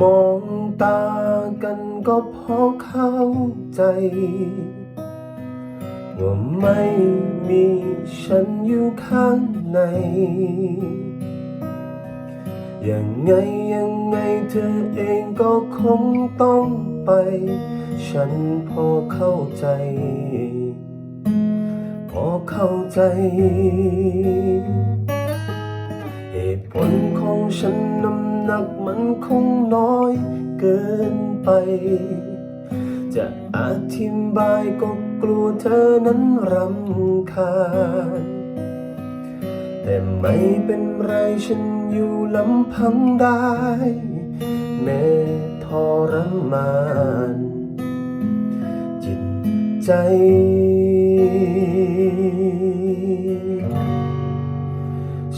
มองตากันก็พราะเข้าใจ ว่าไม่มีฉันอยู่ข้างใน ยังไงยังไงเธอเองก็คงต้องไป ฉันพอเข้าใจ พอเข้าใจเหตุผลของฉันน้ำ หนักมันคงน้อยเกินไป จะอธิบายก็กลัวเธอนั้นรำคาญ แต่ไม่เป็นไรฉันอยู่ลำพังได้ แม้ทรมานจิตใจ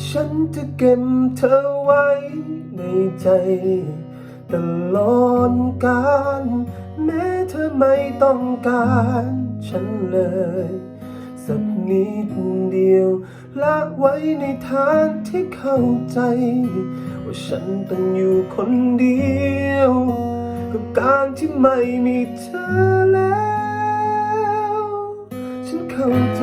ฉันจะเก็บเธอไว้ ในใจ ตลอดกาลแม้เธอไม่ต้องการ ฉันเลย สักนิดเดียวละไว้ในทางที่เข้าใจ ว่าฉันต้องอยู่คนเดียว กับการที่ไม่มีเธอแล้ว ฉันเข้าใจ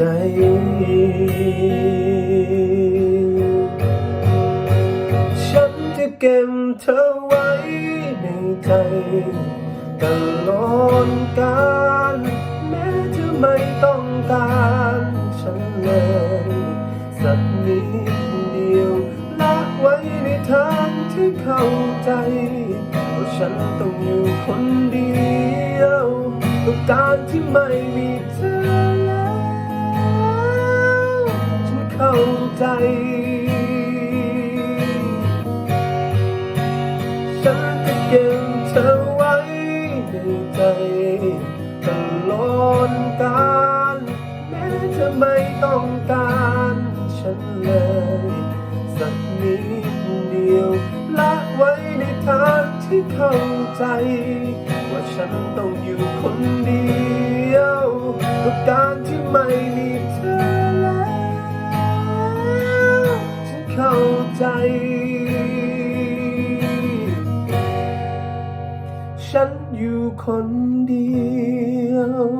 ใจ ฉันจะเก็บเธอไว้ในใจตลอดกาลแม้เธอไม่ต้องการฉันเลย สักนิดเดียวละไว้ในทางที่เข้าใจว่าฉันต้องอยู่คนเดียวกับการที่ไม่มีเธอ เข้าใจ ฉันจะเก็บเธอไว้ในใจตลอดกาลแม้เธอไม่ต้องการฉันเลย สักนิดเดียวละไว้ในทางที่เข้าใจ ว่าฉันต้องอยู่คนเดียวกับการ ฉันอยู่คนเดียว